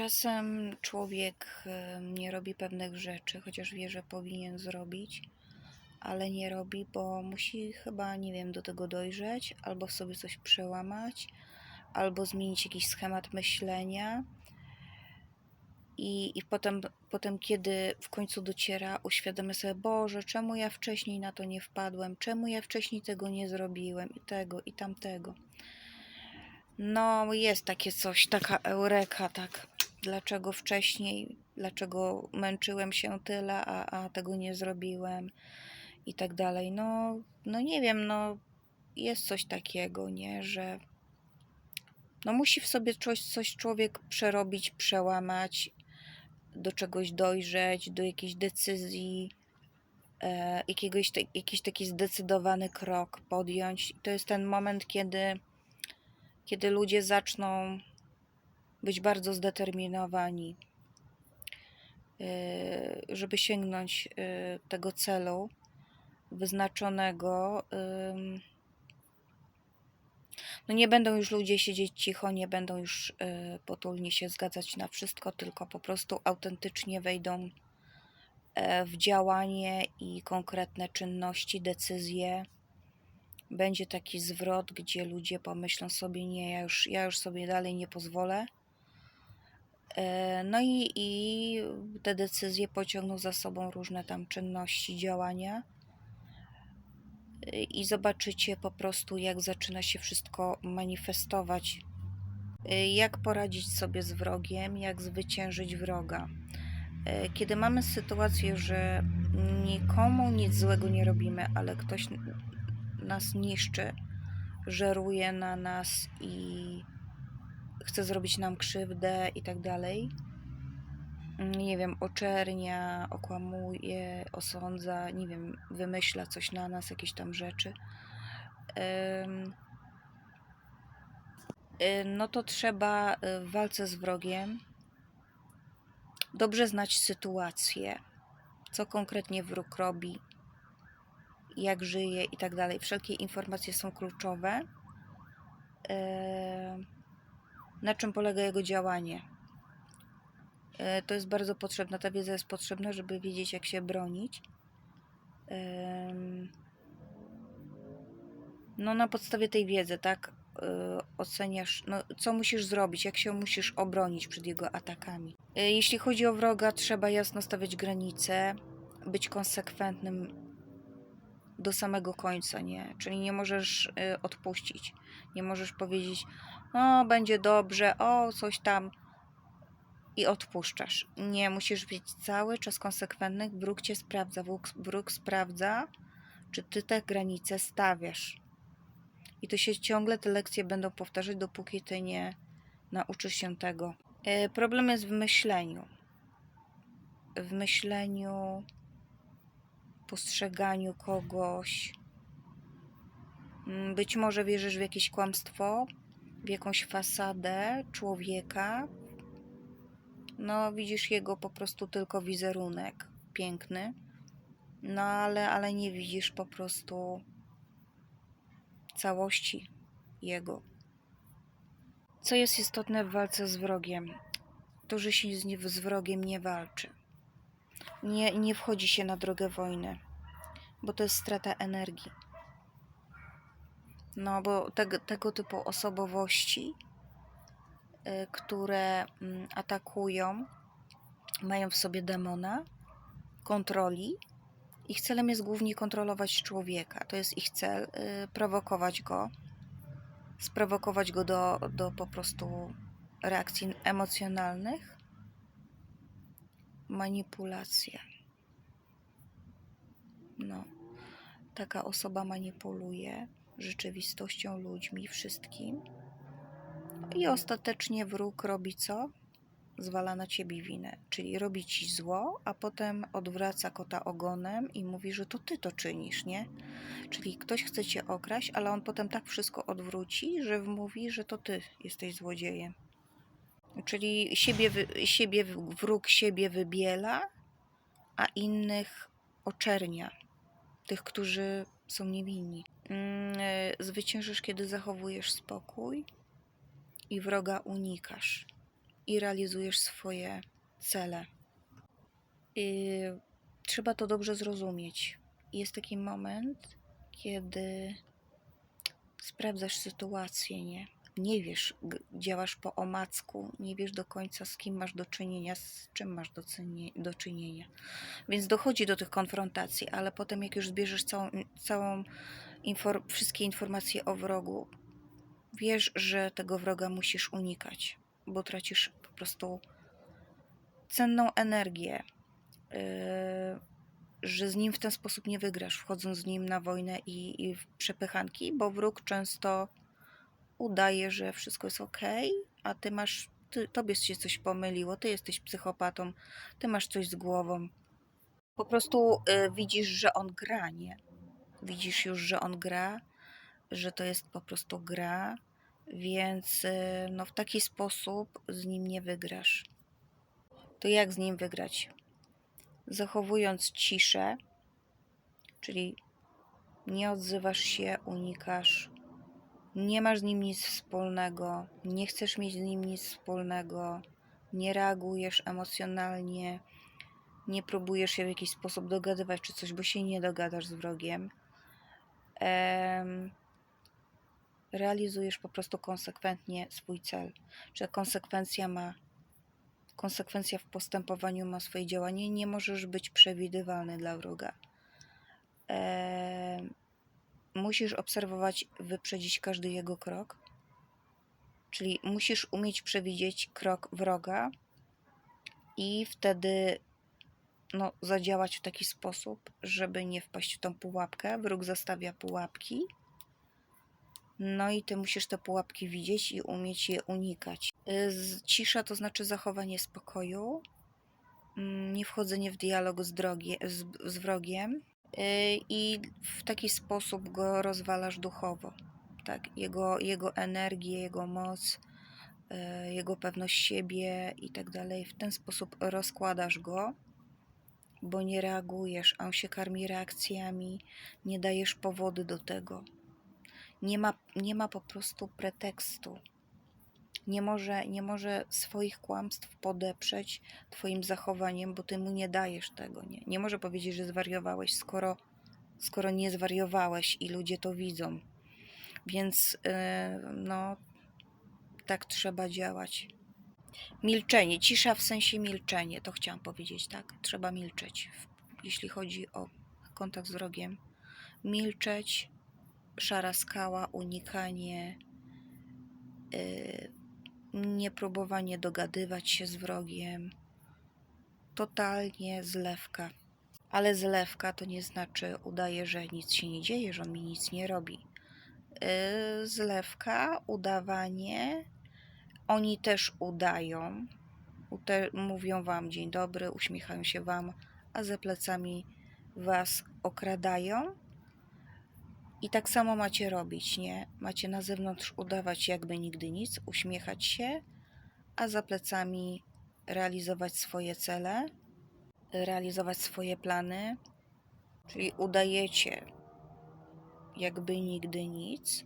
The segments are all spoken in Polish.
Czasem człowiek nie robi pewnych rzeczy, chociaż wie, że powinien zrobić, ale nie robi, bo musi chyba, nie wiem, do tego dojrzeć, albo sobie coś przełamać, albo zmienić jakiś schemat myślenia. I, i potem, potem, kiedy w końcu dociera, uświadamia sobie, Boże, czemu ja wcześniej na to nie wpadłem, czemu ja wcześniej tego nie zrobiłem, i tego, i tamtego. No, jest takie coś, taka eureka, tak. Dlaczego wcześniej, dlaczego męczyłem się tyle, a, a tego nie zrobiłem i tak dalej. No, no nie wiem, no jest coś takiego, nie, że no musi w sobie coś, coś człowiek przerobić, przełamać, do czegoś dojrzeć, do jakiejś decyzji, e, jakiegoś, te, jakiś taki zdecydowany krok podjąć. To jest ten moment, kiedy kiedy ludzie zaczną być bardzo zdeterminowani, yy, żeby sięgnąć yy, tego celu wyznaczonego. No nie będą już ludzie siedzieć cicho, nie będą już yy, potulnie się zgadzać na wszystko, tylko po prostu autentycznie wejdą e, w działanie i konkretne czynności, decyzje będzie taki zwrot, gdzie ludzie pomyślą sobie, nie, ja już, ja już sobie dalej nie pozwolę. E, No i, i te decyzje pociągną za sobą różne tam czynności, działania. E, I zobaczycie po prostu, jak zaczyna się wszystko manifestować. E, Jak poradzić sobie z wrogiem, jak zwyciężyć wroga. Kiedy mamy sytuację, że nikomu nic złego nie robimy, ale ktoś nas niszczy, żeruje na nas i chce zrobić nam krzywdę i tak dalej. Nie wiem, oczernia, okłamuje, osądza, nie wiem, wymyśla coś na nas, jakieś tam rzeczy. Y, No to trzeba y, w walce z wrogiem dobrze znać sytuację, co konkretnie wróg robi, jak żyje i tak dalej. Wszelkie informacje są kluczowe. E, Na czym polega jego działanie? E, To jest bardzo potrzebna, ta wiedza jest potrzebna, żeby wiedzieć, jak się bronić. No, na podstawie tej wiedzy, tak, e, oceniasz, no, co musisz zrobić, jak się musisz obronić przed jego atakami. E, Jeśli chodzi o wroga, trzeba jasno stawiać granice, być konsekwentnym do samego końca, nie? Czyli nie możesz odpuścić. Nie możesz powiedzieć, o, będzie dobrze, o, coś tam i odpuszczasz. Nie, musisz być cały czas konsekwentny. Wróg cię sprawdza. Wróg sprawdza, czy ty te granice stawiasz. I to się ciągle te lekcje będą powtarzać, dopóki ty nie nauczysz się tego. Y, Problem jest w myśleniu. W myśleniu postrzeganiu kogoś. Mm, Być może wierzysz w jakieś kłamstwo, w jakąś fasadę człowieka. No, widzisz jego po prostu tylko wizerunek piękny, no ale, ale nie widzisz po prostu całości jego. Co jest istotne w walce z wrogiem? To, że się z, z wrogiem nie walczy nie, nie wchodzi się na drogę wojny, bo to jest strata energii. No, bo tego, tego typu osobowości, y, które mm, atakują, mają w sobie demona, kontroli. Ich celem jest głównie kontrolować człowieka. To jest ich cel, y, prowokować go, sprowokować go do, do po prostu reakcji emocjonalnych manipulacja. No, taka osoba manipuluje rzeczywistością, ludźmi, wszystkim. I ostatecznie wróg robi co? Zwala na ciebie winę, czyli robi ci zło, a potem odwraca kota ogonem i mówi, że to ty to czynisz, nie? Czyli ktoś chce cię okraść, ale on potem tak wszystko odwróci, że mówi, że to ty jesteś złodziejem. Czyli siebie, siebie, wróg siebie wybiela, a innych oczernia. Tych, którzy są niewinni. Mm, e, Zwyciężysz, kiedy zachowujesz spokój i wroga unikasz. i realizujesz swoje cele. Y, trzeba to dobrze zrozumieć. Jest taki moment, kiedy sprawdzasz sytuację, nie? Nie wiesz, działasz po omacku, nie wiesz do końca z kim masz do czynienia, z czym masz do, cynie- do czynienia. Więc dochodzi do tych konfrontacji, ale potem jak już zbierzesz całą, całą infor- wszystkie informacje o wrogu, wiesz, że tego wroga musisz unikać, bo tracisz po prostu cenną energię, yy, że z nim w ten sposób nie wygrasz, wchodząc z nim na wojnę i, i w przepychanki, bo wróg często udaje, że wszystko jest ok, a ty masz, ty, tobie się coś pomyliło, ty jesteś psychopatą, ty masz coś z głową. Po prostu y, widzisz, że on gra, nie? Widzisz już, że on gra, że to jest po prostu gra, więc y, no, w taki sposób z nim nie wygrasz. To jak z nim wygrać? Zachowując ciszę, czyli nie odzywasz się, unikasz, nie masz z nim nic wspólnego, nie chcesz mieć z nim nic wspólnego, nie reagujesz emocjonalnie, nie próbujesz się w jakiś sposób dogadywać czy coś, bo się nie dogadasz z wrogiem. Realizujesz po prostu konsekwentnie swój cel. Że konsekwencja ma konsekwencja w postępowaniu ma swoje działanie, nie możesz być przewidywalny dla wroga. Musisz obserwować, wyprzedzić każdy jego krok. Czyli musisz umieć przewidzieć krok wroga i wtedy no, zadziałać w taki sposób, żeby nie wpaść w tą pułapkę. Wróg zastawia pułapki. No i ty musisz te pułapki widzieć i umieć je unikać. Y, Cisza to znaczy zachowanie spokoju, mm, nie wchodzenie w dialog z, drogie, z, z wrogiem y, i w taki sposób go rozwalasz duchowo. Tak? Jego, jego energię, jego moc, y, jego pewność siebie i tak dalej. W ten sposób rozkładasz go bo nie reagujesz, a on się karmi reakcjami, nie dajesz powody do tego. Nie ma, nie ma po prostu pretekstu. Nie może, nie może swoich kłamstw podeprzeć Twoim zachowaniem, bo Ty mu nie dajesz tego. Nie, nie może powiedzieć, że zwariowałeś, skoro, skoro nie zwariowałeś i ludzie to widzą. Więc yy, no, tak trzeba działać. Milczenie, cisza w sensie milczenie, to chciałam powiedzieć, tak? Trzeba milczeć, jeśli chodzi o kontakt z wrogiem. Milczeć, szara skała, unikanie, yy, nie próbowanie dogadywać się z wrogiem. Totalnie zlewka. Ale zlewka to nie znaczy udaje, że nic się nie dzieje, że on mi nic nie robi. Yy, zlewka, udawanie, oni też udają, ute- mówią wam dzień dobry, uśmiechają się wam, a za plecami was okradają. I tak samo macie robić, nie? Macie na zewnątrz udawać jakby nigdy nic, uśmiechać się, a za plecami realizować swoje cele, realizować swoje plany, czyli udajecie jakby nigdy nic,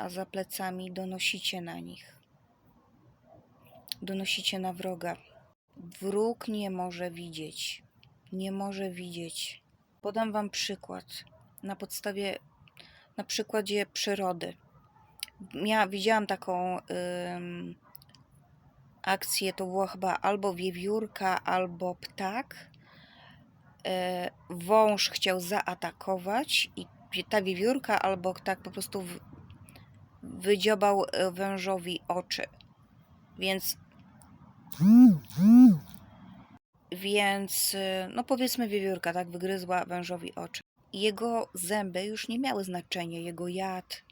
a za plecami donosicie na nich. Donosicie na wroga. Wróg nie może widzieć. Nie może widzieć. Podam Wam przykład. Na podstawie, na przykładzie przyrody. Ja widziałam taką akcję, to była chyba albo wiewiórka, albo ptak. E, wąż chciał zaatakować i ta wiewiórka albo ptak po prostu wydziobał e, wężowi oczy. Więc Więc, y, no powiedzmy, wiewiórka, tak, wygryzła wężowi oczy. Jego zęby już nie miały znaczenia, jego jad,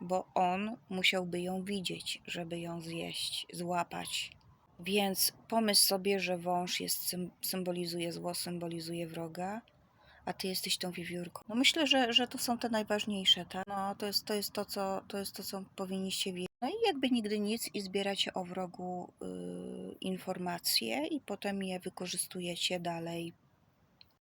bo on musiałby ją widzieć, żeby ją zjeść, złapać. Więc pomyśl sobie, że wąż jest, sym- symbolizuje zło, symbolizuje wroga, a ty jesteś tą wiewiórką. No myślę, że, że to są te najważniejsze, tak? No to jest to, jest to, co, to jest to, co powinniście wiedzieć. No i jakby nigdy nic i zbieracie o wrogu y, informacje i potem je wykorzystujecie dalej